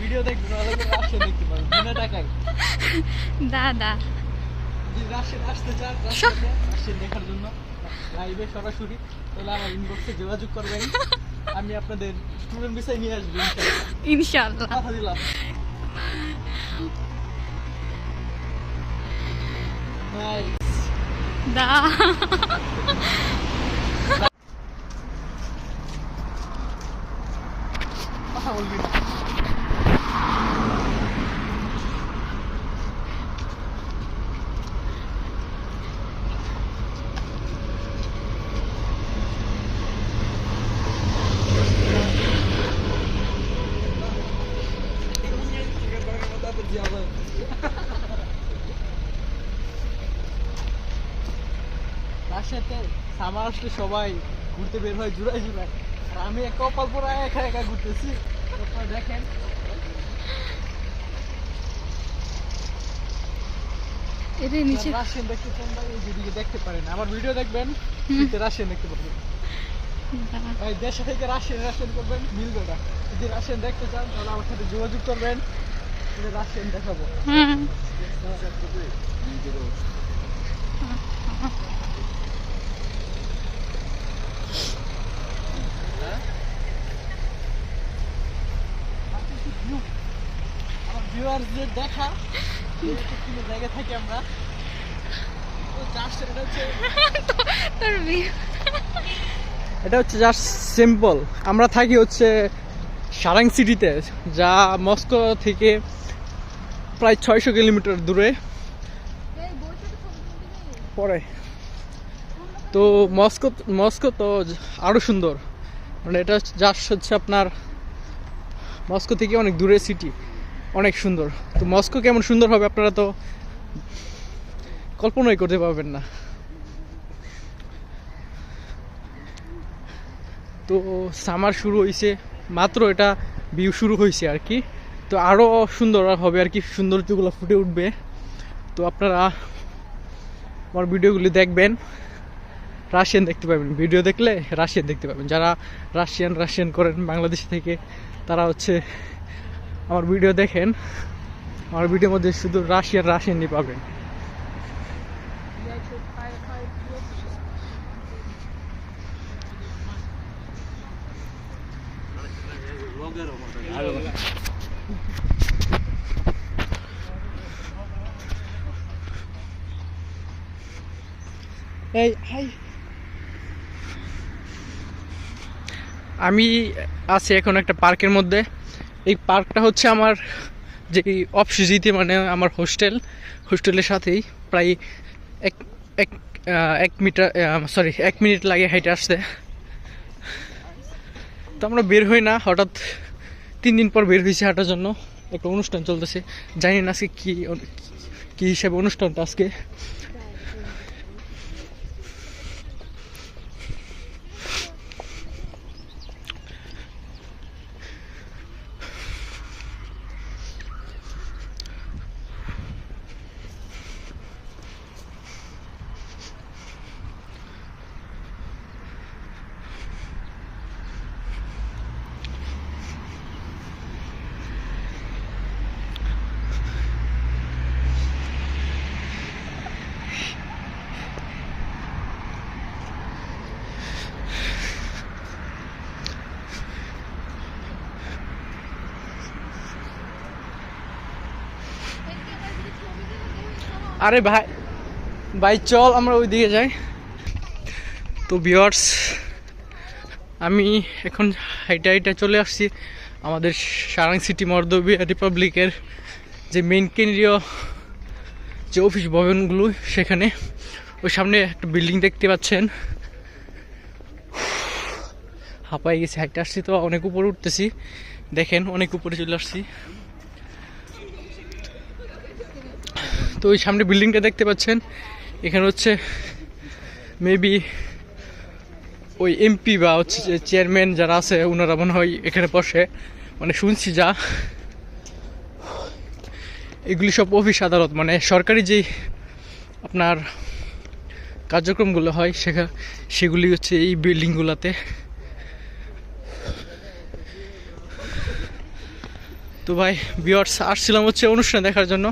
Video দেখবে ভালো করে দেখতে পারবে বিনা টাকায়। দাদা। যদি রাশিয়ান আসতে চান রাশিয়াতে দেখার জন্য লাইভে সরাসরি তাহলে আমার ইনবক্সে যোগাযোগ করবেন আমি। আপনাদের স্টুডেন্ট বিষয় নিয়ে আসব ইনশাআল্লাহ। ইনশাল্লাহ কথা দিলাম। দা। কথা বলবি। না। রাশিয়াতে সামার আসলে সবাই ঘুরতে বের হয় জুড়াই জুড়াই আর আমি এক কপাল পরে একা একা ঘুরতেছি। দেখেন। নিচে রাশিয়ান দেখতে এই দেখতে পারেন। আমার ভিডিও দেখবেন। রাশিয়ান দেখতে পারবেন দেশে থেকে রাশিয়ান রাশিয়ান করবেন মিলবে না। যদি রাশিয়ান দেখতে চান তাহলে আমার সাথে যোগাযোগ করবেন। রাশিয়ান দেখাবো। হুম। এটা হচ্ছে জাস্ট সিম্পল আমরা থাকি হচ্ছে সারাং সিটিতে, যা মস্কো থেকে প্রায় ছয়শো কিলোমিটার দূরে। পরে। তো মস্কো মস্কো তো আরও সুন্দর। মানে এটা জাস্ট হচ্ছে আপনার মস্কো থেকে অনেক দূরে সিটি অনেক সুন্দর। তো মস্কো কেমন সুন্দর হবে আপনারা তো কল্পনাই করতে পারবেন না। তো সামার শুরু হয়েছে মাত্র এটা ভিউ শুরু হয়েছে আর কি। তো আরও সুন্দর হবে আর কি সৌন্দর্যগুলো ফুটে উঠবে। তো আপনারা আমার ভিডিওগুলি দেখবেন। রাশিয়ান দেখতে পাবেন ভিডিও দেখলে রাশিয়ান দেখতে পাবেন। যারা রাশিয়ান রাশিয়ান করেন বাংলাদেশ থেকে, তারা হচ্ছে আমার ভিডিও দেখেন। আমার ভিডিওর মধ্যে শুধু রাশিয়ান রাশিয়ানই পাবেন। এই, হাই। আমি আছি এখন একটা পার্কের মধ্যে। এই পার্কটা হচ্ছে আমার যে অফিসিতে মানে আমার হোস্টেল। হোস্টেলের সাথেই প্রায় এক এক এক মিটার সরি এক মিনিট লাগে হেঁটে আসতে। তো আমরা বের হই না, হঠাৎ তিন দিন পর বের হয়েছি হাঁটার জন্য। একটা অনুষ্ঠান চলতেছে। জানি না আজকে কী কী হিসাবে অনুষ্ঠানটা আজকে। আরে ভাই ভাই, চল আমরা ওই দিকে যাই। তো ভিওয়ার্স আমি এখন হাইটা হাইটা চলে আসছি আমাদের সারাং সিটি মর্দবিয়া রিপাবলিকের যে মেন কেন্দ্রীয় যে অফিস ভবনগুলো সেখানে। ওই সামনে একটা বিল্ডিং দেখতে পাচ্ছেন। হাঁপাই গেছে হাইটা আসছি তো, অনেক উপরে উঠতেছি। দেখেন, অনেক উপরে চলে আসছি। তো ওই সামনে বিল্ডিংটা দেখতে পাচ্ছেন। এখানে হচ্ছে মেবি ওই এমপি বা হচ্ছে চেয়ারম্যান যারা আছে ওনারা মনে হয় এখানে বসে। মানে শুনছি যা। এগুলি সব অফিস আদালত মানে সরকারি যেই আপনার কার্যক্রমগুলো হয় সেখা, সেগুলি হচ্ছে এই বিল্ডিংগুলোতে তো ভাই বিয়ার্স আসছিলাম হচ্ছে অনুষ্ঠান দেখার জন্য।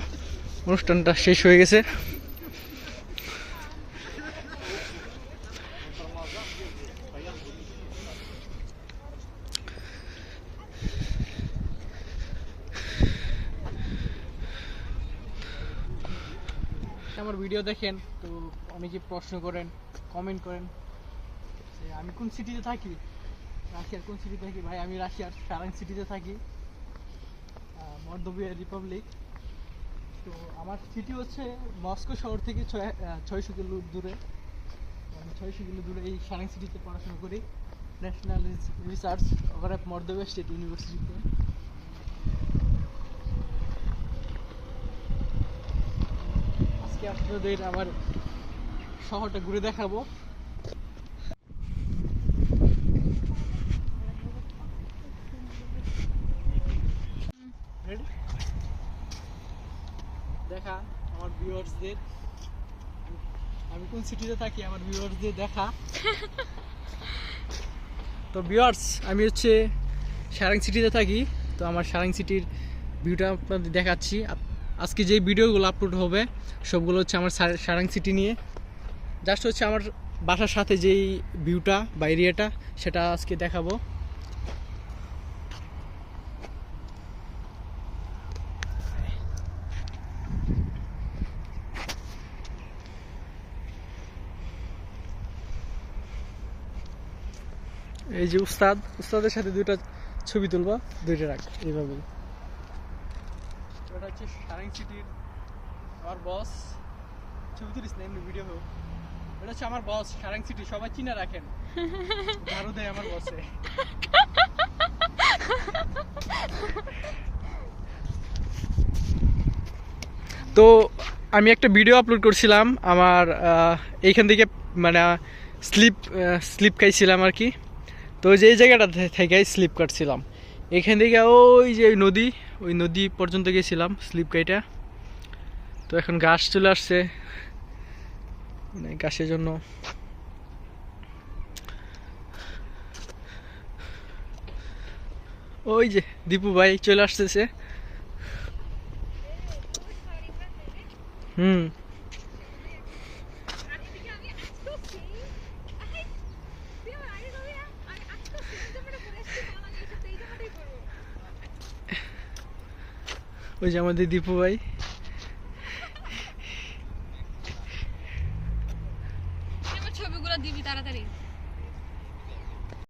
অনুষ্ঠানটা শেষ হয়ে গেছে। আমার ভিডিও দেখেন, তো অনেকে প্রশ্ন করেন কমেন্ট করেন আমি কোন সিটিতে থাকি? রাশিয়ার কোন সিটিতে থাকি? ভাই, আমি রাশিয়ার সারাং সিটিতে থাকি মর্দবিয়া রিপাবলিক তো আমার সিটি হচ্ছে মস্কো শহর থেকে ছয় ছয়শো কিলো দূরে। আমি ছয়শো কিলো দূরে এই সারাং সিটিতে পড়াশোনা করি। ন্যাশনাল রিসার্চ ওভার ওখানে মর্দবিয়া স্টেট ইউনিভার্সিটিতে আজকে আপনাদের আমার শহরটা ঘুরে দেখাবো Ready? দেখা আমার ভিউয়ার্সদের আমি কোন সিটিতে থাকি, আমার ভিউয়ার্সদের দেখা। তো ভিউয়ার্স আমি হচ্ছে সারাং সিটিতে থাকি, তো আমার সারাং সিটির ভিউটা আপনাদের দেখাচ্ছি। আজকে যে ভিডিওগুলো আপলোড হবে, সবগুলো হচ্ছে আমার সার- সিটি নিয়ে। জাস্ট হচ্ছে আমার বাসার সাথে যেই ভিউটা বা এরিয়াটা সেটা আজকে দেখাবো। এই যে উস্তাদ উস্তাদের সাথে দুইটা ছবি তুলবো দুইটা রাখ এইভাবেই এটা হচ্ছে সারাং সিটির আমার বস ছবি তুলিস না এমনি ভিডিও হোক। এটা হচ্ছে আমার বস সারাং সিটি সবাই চিনে রাখেন। ঝাড়ু দেয় আমার বসে তো আমি একটা ভিডিও আপলোড করছিলাম আমার এইখান থেকে মানে স্লিপ স্লিপ খাইছিলাম আর কি। তো যে জায়গাটা থেকে স্লিপ কাটছিলাম। এখান থেকে ওই যে নদী, ওই নদী পর্যন্ত গেছিলাম স্লিপ কাইটা। তো এখন গাছ চলে আসছে মানে গাছের জন্য। ওই যে দীপু ভাই চলে আসতেছে। হুম। ওই যে আমাদের দীপু ভাই।